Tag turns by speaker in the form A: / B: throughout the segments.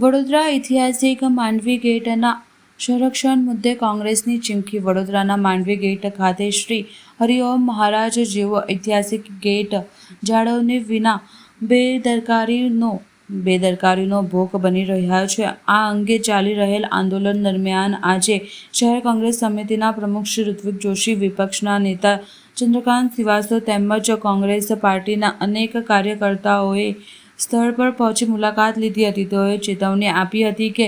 A: વડોદરા ઐતિહાસિક માંડવી ગેટના સંરક્ષણ મુદ્દે કોંગ્રેસની ચીમકી. વડોદરાના માંડવી ગેટ ખાતે શ્રી હરિઓમ મહારાજ જેવો ઐતિહાસિક ગેટ જાળવણી વિના બેદરકારીનો બેદરકારીનો ભોગ બની રહ્યા છે. આ અંગે ચાલી રહેલ આંદોલન દરમિયાન આજે શહેર કોંગ્રેસ સમિતિના પ્રમુખ શ્રી ઋત્વિક જોશી, વિપક્ષના નેતા ચંદ્રકાંત શ્રીવાસ્તવ તેમજ કોંગ્રેસ પાર્ટીના અનેક કાર્યકર્તાઓએ સ્થળ પર પહોંચી મુલાકાત લીધી હતી. તેઓએ ચેતવણી આપી હતી કે,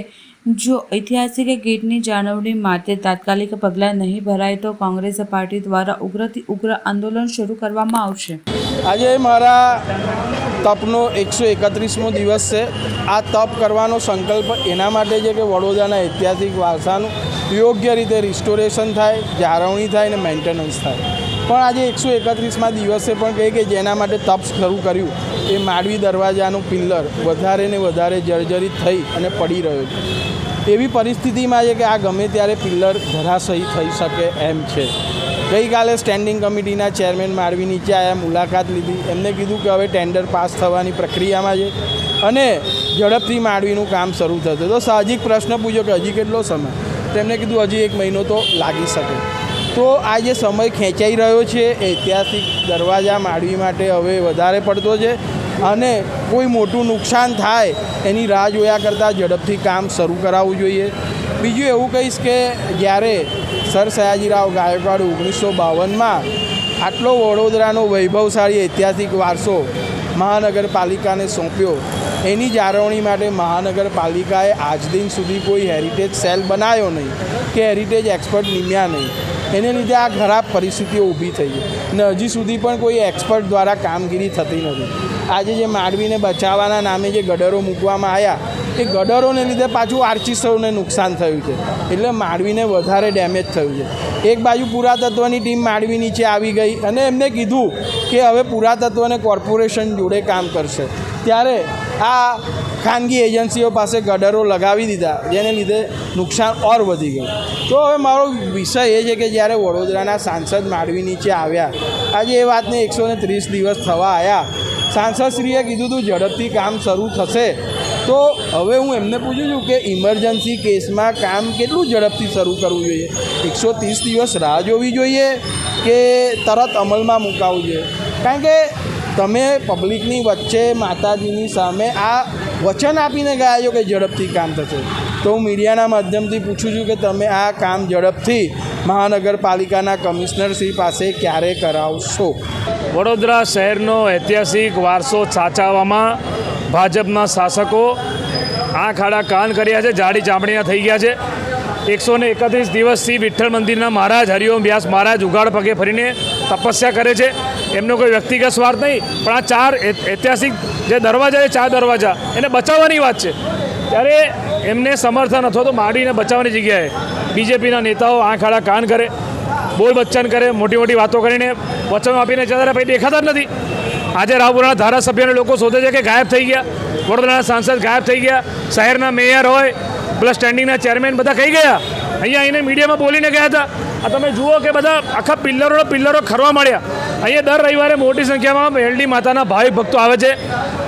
A: જો ઐતિહાસિક ગેટની જાળવણી માટે તાત્કાલિક પગલાં નહીં ભરાય, તો કોંગ્રેસ પાર્ટી દ્વારા ઉગ્રથી ઉગ્ર આંદોલન શરૂ કરવામાં આવશે.
B: આજે મારા તપનો એકસો એકત્રીસમો દિવસ છે. આ તપ કરવાનો સંકલ્પ એના માટે છે કે વડોદરાના ઐતિહાસિક વારસાનું યોગ્ય રીતે રિસ્ટોરેશન થાય, જાળવણી થાય અને મેન્ટેનન્સ થાય. પણ આજે એકસો એકત્રીસમાં દિવસે પણ કહે કે જેના માટે તપ શરૂ કર્યું, એ માંડવી દરવાજાનું પિલ્લર વધારે ને વધારે જર્જરિત થઈ અને પડી રહ્યો છે. એવી પરિસ્થિતિમાં છે કે આ ગમે ત્યારે પિલ્લર ધરાશયી થઈ શકે એમ છે. ગઈકાલે સ્ટેન્ડિંગ કમિટીના ચેરમેન માળવી નીચે આવ્યા મુલાકાત લીધી. એમને કીધું કે હવે ટેન્ડર પાસ થવાની પ્રક્રિયામાં છે અને ઝડપથી માળવીનું કામ શરૂ થશે. તો સાહજિક પ્રશ્ન પૂછ્યો કે હજી કેટલો સમય? તેમણે કીધું, હજી એક મહિનો તો લાગી શકે. તો આ જે સમય ખેંચાઈ રહ્યો છે, ઐતિહાસિક દરવાજા માળવી માટે હવે વધારે પડતો છે અને કોઈ મોટું નુકસાન થાય એની રાહ જોયા કરતાં ઝડપથી કામ શરૂ કરાવવું જોઈએ. બીજું એવું કહીશ કે જ્યારે સર સયાજીરાવ ગાયકવાડ ઓગણીસો બાવનમાં આટલો વડોદરાનો વૈભવશાળી ઐતિહાસિક વારસો મહાનગરપાલિકાને સોંપ્યો, એની જાળવણી માટે મહાનગરપાલિકાએ આજ દિન સુધી કોઈ હેરિટેજ સેલ બનાવ્યો નહીં કે હેરિટેજ એક્સપર્ટ નિમ્યા નહીં. એને લીધે આ ખરાબ પરિસ્થિતિઓ ઊભી થઈ છે. ને હજી સુધી પણ કોઈ એક્સપર્ટ દ્વારા કામગીરી થતી નથી. આજે જે માંડવીને બચાવવાના નામે જે ગડરો મૂકવામાં આવ્યા, એ ગડરોને લીધે પાછું આર્ચિસોને નુકસાન થયું છે. એટલે માંડવીને વધારે ડેમેજ થયું છે. એક બાજુ પુરાતત્વની ટીમ માંડવી નીચે આવી ગઈ અને એમને કીધું કે હવે પુરાતત્વને કોર્પોરેશન જોડે કામ કરશે. ત્યારે આ ખાનગી એજન્સીઓ પાસે ગડરો લગાવી દીધા, જેને લીધે નુકસાન ઓર વધી ગયું. તો હવે મારો વિષય એ છે કે જ્યારે વડોદરાના સાંસદ માંડવી નીચે આવ્યા, આજે એ વાતને એકસો ત્રીસ દિવસ થવા આવ્યા સાંસદશ્રીએ કીધું હતું ઝડપથી કામ શરૂ થશે. તો હવે હું એમને પૂછું છું કે ઇમરજન્સી કેસમાં કામ કેટલું ઝડપથી શરૂ કરવું જોઈએ? એકસો ત્રીસ દિવસ રાહ જોવી જોઈએ કે તરત અમલમાં મૂકાવવું જોઈએ? કારણ કે તમે પબ્લિકની વચ્ચે માતાજીની સામે આ વચન આપીને ગયા છો કે ઝડપથી કામ થશે? તો હું મીડિયાના માધ્યમથી પૂછું છું કે તમે આ કામ ઝડપથી મહાનગરપાલિકાના કમિશનરશ્રી પાસે ક્યારે કરાવશો?
C: વડોદરા શહેરનો ઐતિહાસિક વારસો સાચવવામાં ભાજપના શાસકો આંખ આડા કાન કર્યા છે, જાડી ચામડીના થઈ ગયા છે. એકસો ને એકત્રીસ દિવસથી વિઠ્ઠલ મંદિરના મહારાજ, હરિઓમ વ્યાસ મહારાજ ઉગાડ પગે ફરીને તપસ્યા કરે છે. એમનો કોઈ વ્યક્તિગત સ્વાર્થ નહીં, પણ આ ચાર ઐતિહાસિક જે દરવાજા છે, ચાર દરવાજા, એને બચાવવાની વાત છે. ત્યારે એમને સમર્થન અથવા તો માંડીને બચાવવાની જગ્યાએ બીજેપીના નેતાઓ આંખ આડા કાન કરે, બોલ બચ્ચન કરે, મોટી મોટી વાતો કરીને વચનો આપીને જતા પછી દેખાતા જ નથી. આજે રાવપુરાના ધારાસભ્યના લોકો શોધે છે કે ગાયબ થઈ ગયા. વડોદરાના સાંસદ ગાયબ થઈ ગયા. શહેરના મેયર હોય પ્લસ સ્ટેન્ડિંગના ચેરમેન બધા કહી ગયા. અહીંયા આવીને મીડિયામાં બોલીને ગયા હતા. આ તમે જુઓ કે બધા આખા પિલ્લરો પિલ્લરો ખરવા મળ્યા અહીંયા દર રવિવારે મોટી સંખ્યામાં મેલડી માતાના ભાઈ ભક્તો આવે છે.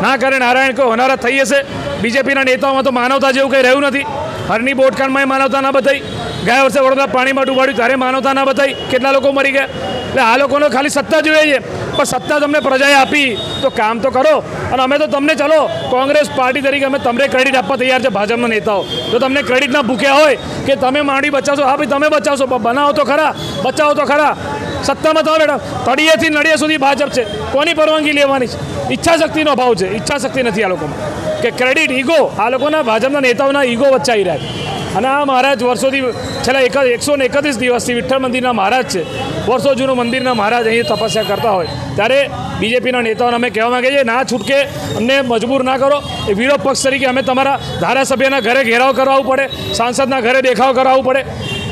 C: ના કરે નારાયણ કોઈ હોનારત થઈ હશે. બીજેપીના નેતાઓમાં તો માનવતા જેવું કંઈ રહ્યું નથી. હરની બોટકાંડમાં એ માનવતા ના બતાવી ગયા વર્ષે વડોદરા પાણીમાં ડૂબાડ્યું ત્યારે માનવતા ના બતાવી કેટલા લોકો મરી ગયા? એટલે આ લોકોને ખાલી સત્તા જોઈએ છે. પણ સત્તા તમને પ્રજાએ આપી, તો કામ તો કરો. અને અમે તો તમને ચલો, કોંગ્રેસ પાર્ટી તરીકે અમે તમને ક્રેડિટ આપવા તૈયાર છે ભાજપના નેતાઓ. જો તમને ક્રેડિટના ભૂખ્યા હોય, કે તમે માંડી બચાવશો, હા ભાઈ, તમે બચાવશો બનાવો તો ખરા, બચાવો તો ખરા. સત્તામાં તમે બેઠા તળિયેથી નડિયા સુધી ભાજપ છે. કોની પરવાનગી લેવાની છે? ઈચ્છા શક્તિનો અભાવ છે. ઈચ્છા શક્તિ નથી આ લોકોમાં. કે ક્રેડિટ ઈગો આ લોકોના ભાજપના નેતાઓના ઈગો વચ્ચે આવી રહ્યા છે અને આ મહારાજ વર્ષોથી, છેલ્લા એક, એકસો ને એકત્રીસ દિવસથી વિઠ્ઠલ મંદિરના મહારાજ છે. વર્ષો જૂનું મંદિરના મહારાજ અહીં તપસ્યા કરતા હોય, ત્યારે બીજેપીના નેતાઓને અમે કહેવા માંગીએ છીએ, ના છૂટકે અમને મજબૂર ના કરો. એ વિરોધ પક્ષ તરીકે અમે તમારા ધારાસભ્યના ઘરે ઘેરાવ કરાવવું પડે, સાંસદના ઘરે દેખાવ કરાવવું પડે.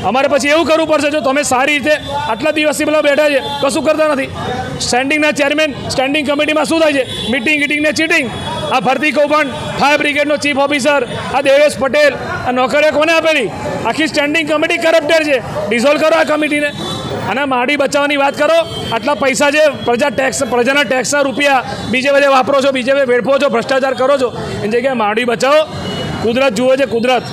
C: અમારે પછી એવું કરવું પડશે, જો તમે સારી રીતે આટલા દિવસથી પેલા બેઠા છે, કશું કરતા નથી. સ્ટેન્ડિંગના ચેરમેન, સ્ટેન્ડિંગ કમિટીમાં શું થાય છે? મિટિંગ ગીટિંગ ને ચીટિંગ. આ ભરતી કૌભાંડ, ફાયર બ્રિગેડનો ચીફ ઓફિસર, આ દેવેશ પટેલ, આ નોકરીઓ કોને આપેલી? આખી સ્ટેન્ડિંગ કમિટી કરપ્ટેડ છે. ડિઝોલ્વ કરો આ કમિટીને. અને માડી બચાવવાની વાત કરો. આટલા પૈસા છે પ્રજા ટેક્સ પ્રજાના ટેક્સના રૂપિયા બીજે બધે વાપરો છો, બીજે વેડફો છો, ભ્રષ્ટાચાર કરો છો. એની જગ્યાએ માડી બચાવો. કુદરત જુએ છે, કુદરત.